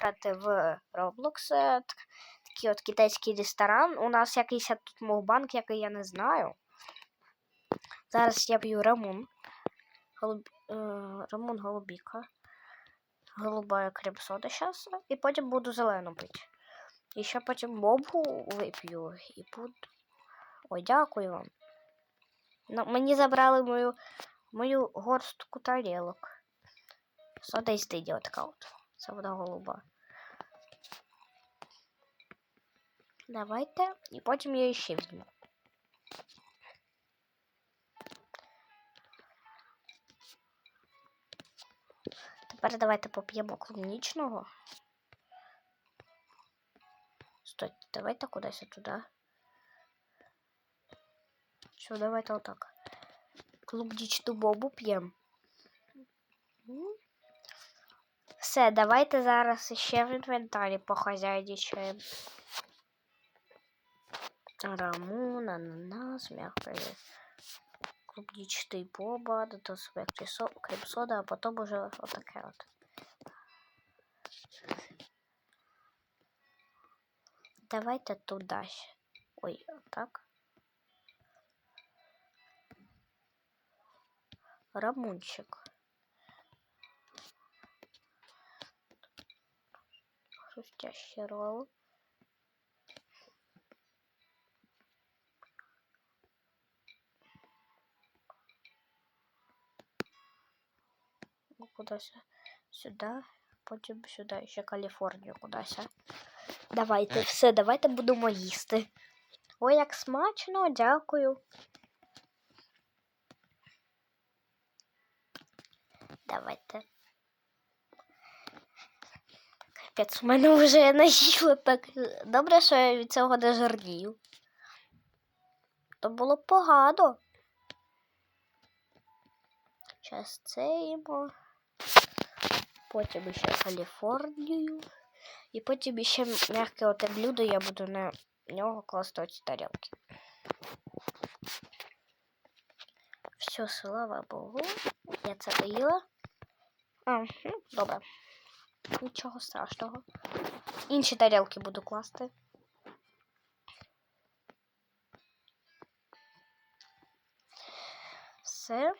грати в Roblox. Е, Такий от китайський ресторан. У нас якийсь тут мовбанк, який я не знаю. Зараз я п'ю Рамун. Голуб... е, Рамун голубіка. Голубая крем-сода зараз. І потім буду зелену пити. І ще потім мобу вип'ю. І буду. Ой, дякую вам. Ну, мені забрали мою, мою горстку тарілок. Сода із стидіо така от. Це вона голуба. Давайте. І потім я ще візьму. Тепер давайте поп'ємо клубнічного. Стойте, давайте кудись туди. Все, давайте отак. Клубнічну бобу п'ємо. Все, давайте зараз ще в інвентарі похазяйничаємо. Рамун, ананас, мягкое клубничный боба, до себе крем-сода, а потом уже вот такая вот. Давайте туда. ще. Ой, так. Рамунчик. Хрустящий ролл. Ну, кудись сюди, потім сюди, ще Каліфорнію кудись. Давайте, все, давайте будемо їсти. Ой, як смачно, дякую. Давайте. Капець, у мене вже наїло так. Добре, що я від цього не жирнію. То було погано. Зараз це їмо. Потім ще Каліфорнію. І потім ще м'яке оте блюдо я буду на нього класти оці тарілки. Все, слава Богу. Я це доїла. А, ну, добре. Нічого страшного. Інші тарілки буду класти. Все.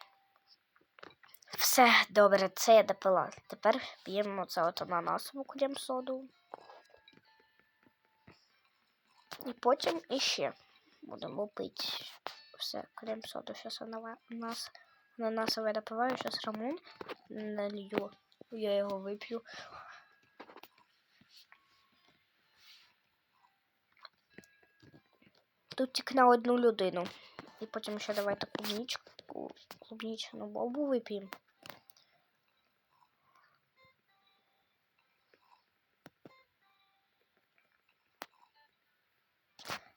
Все, добре, це я допила. Тепер п'ємо це от ананасову крем-соду. І потім іще будемо пити все крем-соду. Зараз ананас, ананасове допиваю, зараз рамун налью. Я його вип'ю. Тут тільки на одну людину. І потім ще давайте клубничку, клубничну бобу вип'ємо.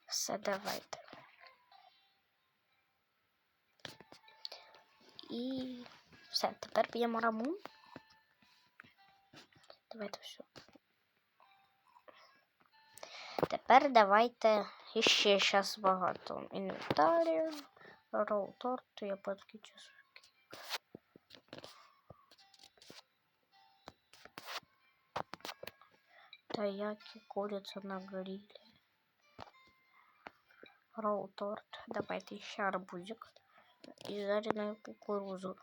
Все, давайте. І все, тепер п'ємо раму. Давайте все. Тепер давайте іще зараз багато інвентарію. Ролл торт, я подключу. Таяки, курица на гриле. Ролл торт. Давайте ще арбузик. І жареную кукурузу.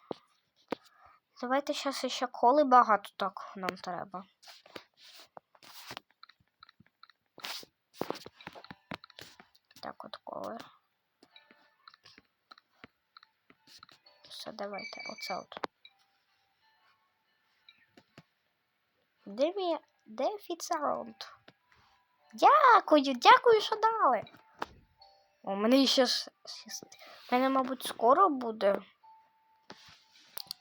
Давайте зараз ще коли багато так нам треба. Так от коли. Все, давайте оце от. Де мій... Де Фіцаронт? Дякую, дякую, що дали. У мене ще. У мене, мабуть, скоро буде.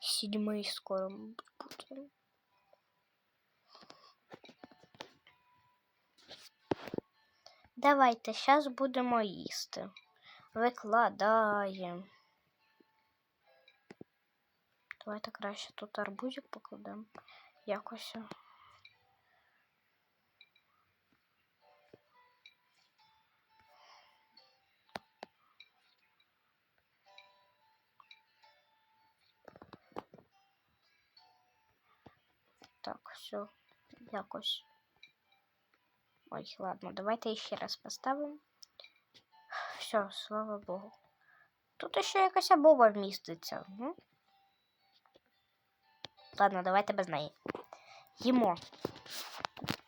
Сідьмий скоро буде. Давайте, зараз будемо їсти. Викладаємо. Давайте краще тут арбузик покладемо. Якось. Так, все, якось. Ой, ладно, давайте ще раз поставимо. Все, слава Богу. Тут ще якась боба вміститься. Ну. Ладно, давайте без неї. Їмо.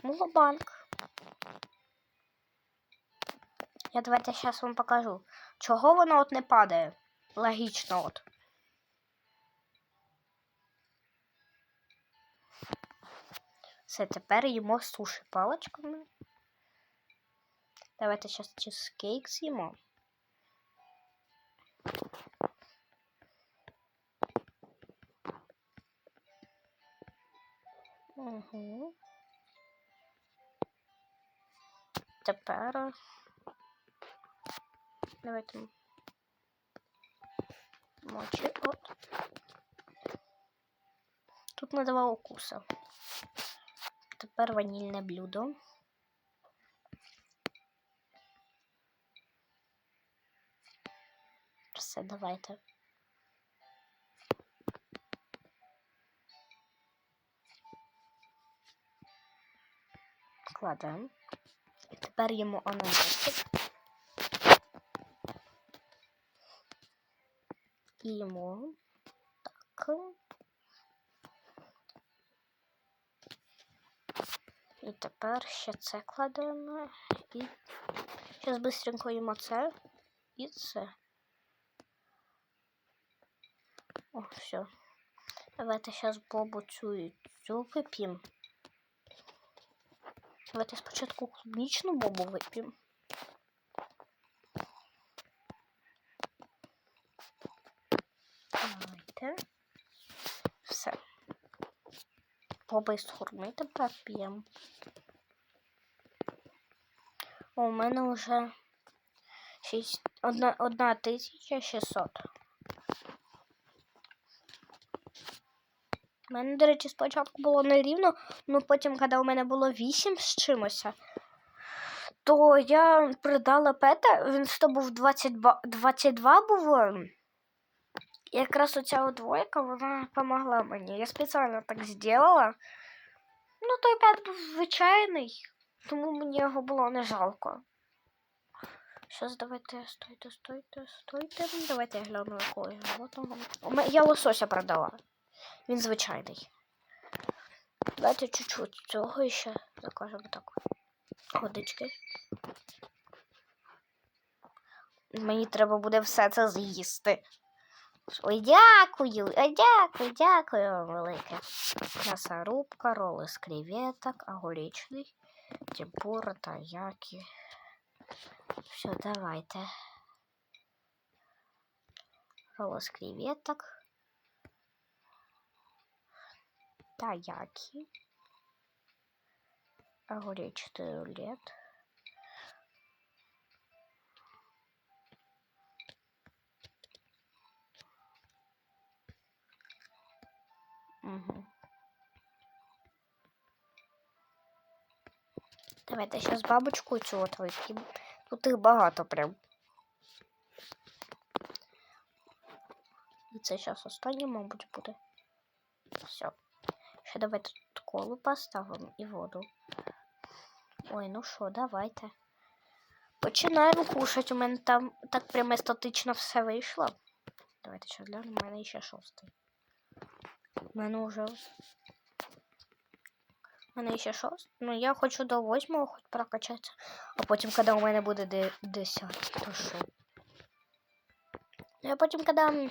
Мулобанк. Я давайте зараз вам покажу. Чого воно от не падає? Логічно от. Все, тепер їмо суші паличками. Давайте зараз чизкейк з'їмо. Угу. Тепер. Давайте. Мочи. Тут на два укуса. Тепер ванільне блюдо. Все, давайте. Кладемо. І тепер їмо ананасик. І їмо. Так. І тепер ще це кладемо. І зараз швидко їмо це і це. О, все. Давайте зараз бобу цю і цю вип'ємо. Давайте спочатку клубничну бобу вип'ємо. Давайте. Все. Із хурми тепер п'ємо. У мене вже 6, 1600. У мене, до речі, спочатку було нерівно, ну потім, коли у мене було 8 з чимось, то я продала пета, він то був 22, 22 був. Якраз оця двойка, вона допомогла мені. Я спеціально так зробила. Ну, той пет був звичайний, тому мені його було не жалко. Зараз давайте, стойте, стойте, стойте. Давайте я гляну, якого Я лосося продала. Він звичайний. Давайте чуть-чуть цього ще закажемо так. Водички. Мені треба буде все це з'їсти. Ой, дякую, ой, дякую, дякую вам велике. М'ясорубка, роли з креветок, огуречний, темпура та яки. Все, давайте. Роли з креветок. Таяки. Огуречный рулет. Угу. Давайте сейчас бабочку цю от вип'ємо. Тут їх багато прям. І це зараз останнє, мабуть, буде. Все. Ще давайте тут колу поставимо і воду. Ой, ну що, давайте. Починаємо кушати. У мене там так прямо естетично все вийшло. Давайте ще глянемо, у мене ще шостий. У мене вже. У мене ще шостий. Ну, я хочу до восьмого хоч прокачатися. А потім, коли у мене буде де- десятий, то що? Ну, а потім, коли у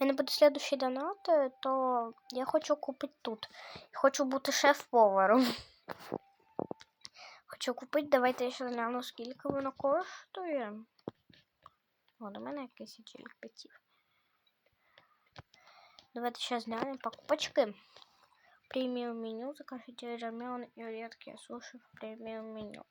мене буде следующий донат, е, то я хочу купити тут. Хочу бути шеф-поваром. Хочу купити, давайте я ще гляну, скільки воно коштує. О, до мене якийсь тільки п'ятів. Давайте ще глянемо покупочки. Премиум меню. Закажите рамен и редкие суши в премиум меню.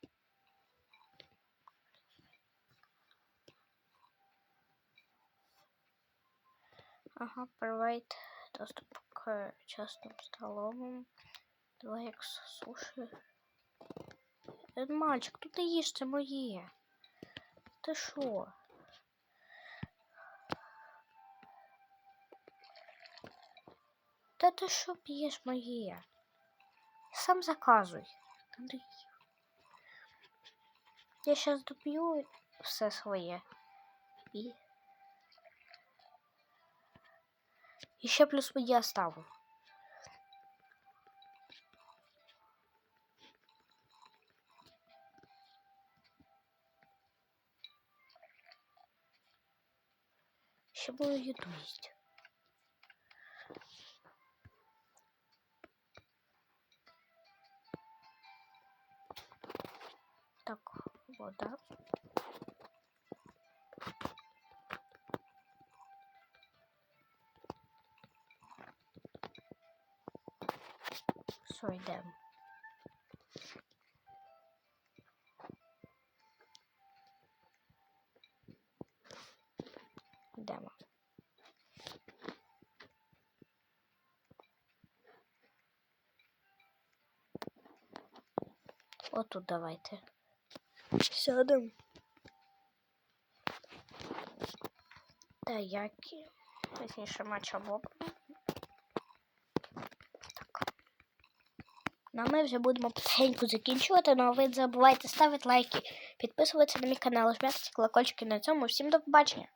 Ага, провайд доступ к частным столовым. 2 ікс суші. Е, Мальчик, тут ти їж, це моє. Ти Та ти що п'єш моє? Сам заказуй. Та. Я зараз доп'ю все своє. І. І ще плюс своє оставлю. Ще буду їду їсти. Вода. Все, йдемо. Йдемо. Отут давайте. Сядемо. Та які. Точніше матча Боб. Так. Ну, а ми вже будемо потихеньку закінчувати. Ну а ви не забувайте ставити лайки, підписуватися на мій канал, жмякати колокольчики на цьому. Всім до побачення!